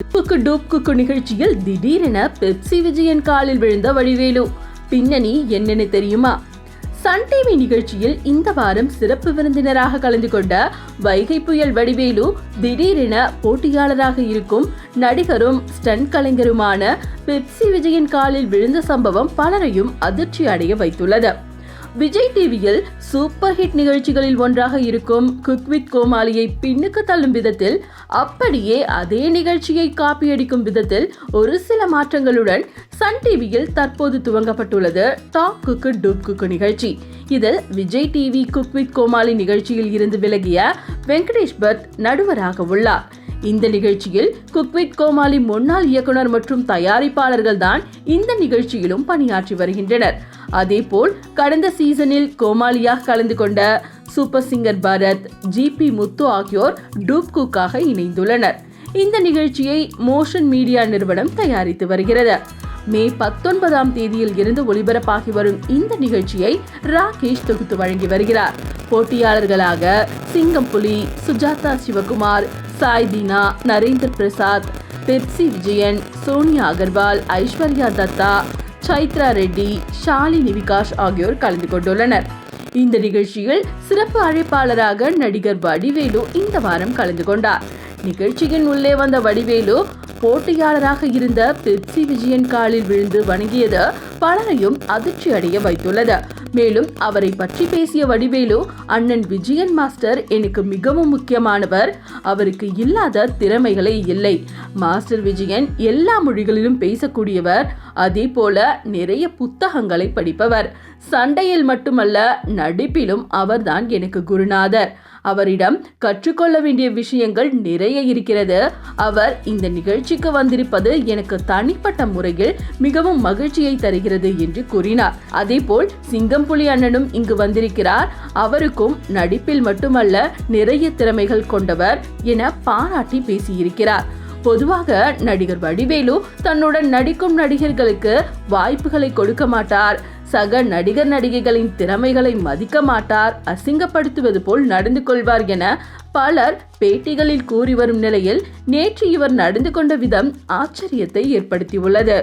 குக்கு dupe குக்கு நிகழ்ச்சியில் திடீரென Pepsi Vijayan காலில் விழுந்த வடிவேலு பின்னணி என்னன்னு தெரியுமா? சன் டிவி நிகழ்ச்சியில் இந்த வாரம் சிறப்பு விருந்தினராக கலந்து கொண்ட வைகை புயல் வடிவேலு திடீரென போட்டியாளராக இருக்கும் நடிகரும் ஸ்டன் கலைஞருமான பெப்சி விஜயன் காலில் விழுந்த சம்பவம் பலரையும் அதிர்ச்சி அடைய வைத்துள்ளது. விஜய் டிவியில் சூப்பர் ஹிட் நிகழ்ச்சிகளில் ஒன்றாக இருக்கும் குக் வித் கோமாளியை பின்னுக்கு தள்ளும் விதத்தில் அப்படியே அதே நிகழ்ச்சியை காப்பியடிக்கும் விதத்தில் ஒரு சில மாற்றங்களுடன் சன் டிவியில் தற்போது துவங்கப்பட்டுள்ளது டாப் குக்கு டூப் குக்கு நிகழ்ச்சி. இதில் Vijay TV cook with Komali நிகழ்ச்சியில் இருந்து விலகிய வெங்கடேஷ் பட் நடுவராக உள்ளார். இந்த நிகழ்ச்சியில் குக்வித் கோமாளி முன்னாள் இயக்குனர் மற்றும் தயாரிப்பாளர்கள் தான் இந்த நிகழ்ச்சியிலும் பணியாற்றி வருகின்றனர். அதேபோல் கடந்த சீசனில் கோமாளியாக கலந்து கொண்ட super singer Bharath GP Muthu ஆகியோர் டூப் குக்காக இணைந்துள்ளனர். இந்த நிகழ்ச்சியை மோஷன் மீடியா நிறுவனம் தயாரித்து வருகிறது. மே பத்தொன்பதாம் தேதியில் இருந்து ஒளிபரப்பாகி வரும் இந்த நிகழ்ச்சியை ராகேஷ் தொகுத்து வழங்கி வருகிறார். போட்டியாளர்களாக சிங்கம் புலி சுஜாதா சிவகுமார் சாய் தீனா நரேந்திர பிரசாத் பெப்சி விஜயன் சோனியா அகர்வால் ஐஸ்வர்யா தத்தா சைத்ரா ரெட்டி ஷாலினி விகாஷ் ஆகியோர் கலந்து கொண்டுள்ளனர். இந்த நிகழ்ச்சியில் சிறப்பு அழைப்பாளராக நடிகர் வடிவேலு இந்த வாரம் கலந்து கொண்டார். நிகழ்ச்சியின் உள்ளே வந்த வடிவேலு போட்டியாளராக இருந்த பெப்சி விஜயன் காலில் விழுந்து வணங்கியது பலரையும் அதிர்ச்சி அடைய வைத்துள்ளது. மேலும் அவரை பற்றி பேசிய வடிவேலு அண்ணன் விஜயன் மாஸ்டர் எனக்கு மிகவும் முக்கியமானவர். அவருக்கு இல்லாத திறமைகளே இல்லை. மாஸ்டர் விஜயன் எல்லா மொழிகளிலும் பேசக்கூடியவர். அதே போல நிறைய புத்தகங்களை படிப்பவர். சண்டையில் மட்டுமல்ல நடிப்பிலும் அவர்தான் எனக்கு குருநாதர். அவரிடம் கற்றுக்கொள்ள வேண்டிய விஷயங்கள் நிறைய இருக்கிறது. அவர் இந்த நிகழ்ச்சிக்கு வந்திருப்பது எனக்கு தனிப்பட்ட முறையில் மிகவும் மகிழ்ச்சியை தருகிறது என்று கூறினார். அதேபோல் சிங்கம்புலி அண்ணனும் இங்கு வந்திருக்கிறார். அவருக்கும் நடிப்பில் மட்டுமல்ல நிறைய திறமைகள் கொண்டவர் என பாராட்டி பேசியிருக்கிறார். பொதுவாக நடிகர் வடிவேலு தன்னுடன் நடிக்கும் நடிகர்களுக்கு வாய்ப்புகளை கொடுக்க மாட்டார். சக நடிகர் நடிகைகளின் திறமைகளை மதிக்க மாட்டார். அசிங்கப்படுத்துவது போல் நடந்து கொள்வார் என பலர் பேட்டிகளில் கூறி வரும் நிலையில் நேற்று இவர் நடந்து கொண்ட விதம் ஆச்சரியத்தை ஏற்படுத்தியுள்ளது.